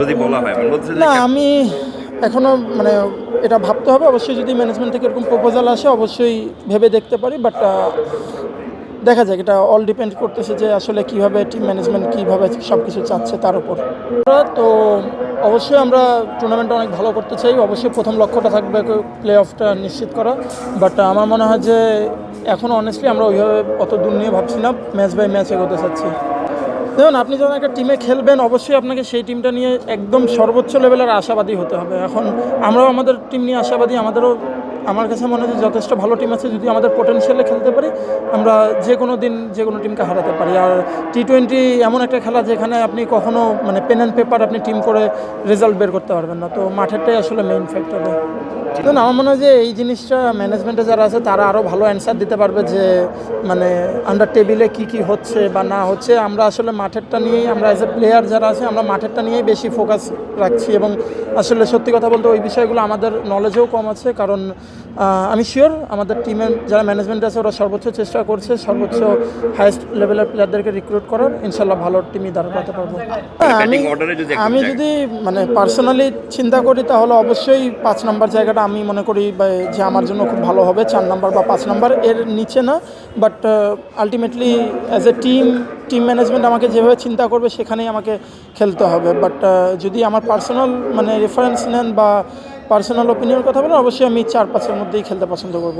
যদি বলা হয় না আমি এখনও মানে এটা ভাবতে হবে। অবশ্যই যদি ম্যানেজমেন্ট থেকে এরকম প্রপোজাল আসে অবশ্যই ভেবে দেখতে পারি। বাট দেখা যাক এটা অল ডিপেন্ড করতেছে যে আসলে কীভাবে টিম ম্যানেজমেন্ট কীভাবে সব কিছু চাচ্ছে তার উপর। তো অবশ্যই আমরা টুর্নামেন্টটা অনেক ভালো করতে চাই। অবশ্যই প্রথম লক্ষ্যটা থাকবে প্লে অফটা নিশ্চিত করা। বাট আমার মনে হয় যে এখন অনেস্টলি আমরা ওইভাবে অত দূর নিয়ে ভাবছি না। ম্যাচ বাই ম্যাচ এগোতে চাচ্ছি। দেখুন, আপনি যখন একটা টিমে খেলবেন, অবশ্যই আপনাকে সেই টিমটা নিয়ে একদম সর্বোচ্চ লেভেলের আশাবাদী হতে হবে। এখন আমরাও আমাদের টিম নিয়ে আশাবাদী, আমাদেরও আমার কাছে মনে হয় যথেষ্ট ভালো টিম আছে, যদি আমাদের পোটেনশিয়ালে খেলতে পারি, আমরা যে কোনো দিন যে কোনো টিমকে হারাতে পারি। আর টি টোয়েন্টি এমন একটা খেলা যেখানে আপনি কখনো মানে পেন অ্যান্ড পেপার আপনি টিম করে রেজাল্ট বের করতে পারবেন না। তো মাঠেরটাই আসলে মেইন ফ্যাক্টর দেখুন আমার মনে হয় যে এই জিনিসটা ম্যানেজমেন্টে যারা আছে, তারা আরও ভালো অ্যান্সার দিতে পারবে যে মানে আন্ডার টেবিলে কি কি হচ্ছে বা না হচ্ছে। আমরা আসলে মাঠেরটা নিয়েই, আমরা অ্যাজ এ প্লেয়ার যারা আছে, আমরা মাঠেরটা নিয়েই বেশি ফোকাস রাখছি। এবং আসলে সত্যি কথা বলতে ওই বিষয়গুলো আমাদের নলেজেও কম আছে, কারণ আমি শিওর আমাদের টিমের যারা ম্যানেজমেন্ট আছে ওরা সর্বোচ্চ চেষ্টা করছে সর্বোচ্চ হাইস্ট লেভেলের প্লেয়ারদেরকে রিক্রুট করার। ইনশাল্লাহ ভালো টিমই দাঁড় করতে পারব। আমি আমি যদি মানে পার্সোনালি চিন্তা করি তাহলে অবশ্যই পাঁচ নাম্বার জায়গাটা আমি মনে করি বা- যে আমার জন্য খুব ভালো হবে চার নাম্বার বা পাঁচ নাম্বার এর নিচে না। But ultimately as a team team management আমাকে যেভাবে চিন্তা করবে সেখানেই আমাকে খেলতে হবে। বাট যদি আমার পার্সোনাল মানে রেফারেন্স নেন বা পার্সোনাল ওপিনিয়নের কথা বলেন, অবশ্যই আমি চার পাঁচের মধ্যেই খেলতে পছন্দ করব।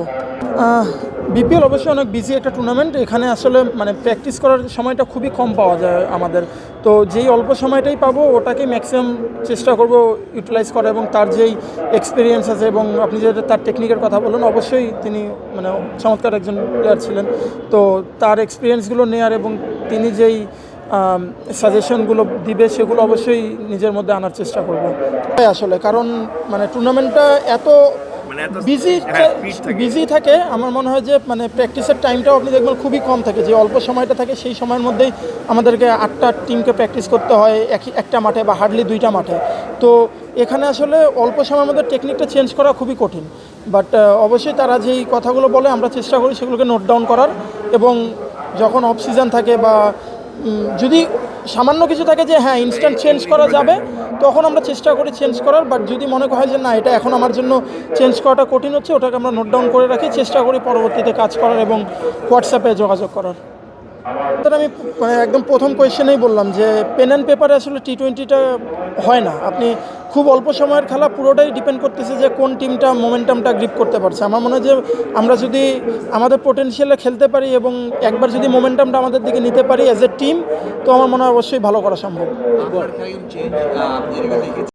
বিপিএল অবশ্যই অনেক বিজি একটা টুর্নামেন্ট এখানে আসলে মানে প্র্যাকটিস করার সময়টা খুবই কম পাওয়া যায় আমাদের। তো যেই অল্প সময়টাই পাবো ওটাকে ম্যাক্সিমাম চেষ্টা করব ইউটিলাইজ করা এবং তার যেই এক্সপিরিয়েন্স আছে এবং আপনি যেটা তার টেকনিকের কথা বলুন অবশ্যই তিনি মানে চমৎকার একজন প্লেয়ার ছিলেন। তো তার এক্সপিরিয়েন্সগুলো নেয়ার এবং তিনি যেই সাজেশনগুলো দিবে সেগুলো অবশ্যই নিজের মধ্যে আনার চেষ্টা করব। আসলে কারণ মানে টুর্নামেন্টটা এত মানে বিজি হ্যাঁ, থাকে। বিজি থাকে আমার মনে হয় যে মানে প্র্যাকটিসের টাইমটাও আপনি দেখবেন খুবই কম থাকে। যে অল্প সময়টা থাকে সেই সময়ের মধ্যেই আমাদেরকে আটটা টিমকে প্র্যাকটিস করতে হয় একই একটা মাঠে বা হার্ডলি দুইটা মাঠে। তো এখানে আসলে অল্প সময়ের মধ্যে টেকনিকটা চেঞ্জ করা খুবই কঠিন। বাট অবশ্যই তারা যেই কথাগুলো বলে আমরা চেষ্টা করি সেগুলোকে নোট ডাউন করার। এবং যখন অফ সিজন থাকে বা যদি সামান্য কিছু থাকে যে হ্যাঁ ইনস্ট্যান্ট চেঞ্জ করা যাবে, তখন আমরা চেষ্টা করি চেঞ্জ করার বাট যদি মনে হয় যে, না, এটা এখন আমার জন্য চেঞ্জ করাটা কঠিন হচ্ছে, ওটাকে আমরা নোট ডাউন করে রাখি, চেষ্টা করি পরবর্তীতে কাজ করার এবং হোয়াটসঅ্যাপে যোগাযোগ করার। আমি মানে একদম প্রথম কোয়েশ্চেনেই বললাম যে পেন অ্যান্ড পেপারে আসলে টি টোয়েন্টিটা হয় না। আপনি খুব অল্প সময়ের খেলা পুরোটাই ডিপেন্ড করতেছে যে কোন টিমটা মোমেন্টামটা গ্রিপ করতে পারছে। আমার মনে হয় যে আমরা যদি আমাদের পোটেনশিয়ালে খেলতে পারি এবং একবার যদি মোমেন্টামটা আমাদের দিকে নিতে পারি অ্যাজ এ টিম তো আমার মনে হয় অবশ্যই ভালো করা সম্ভব।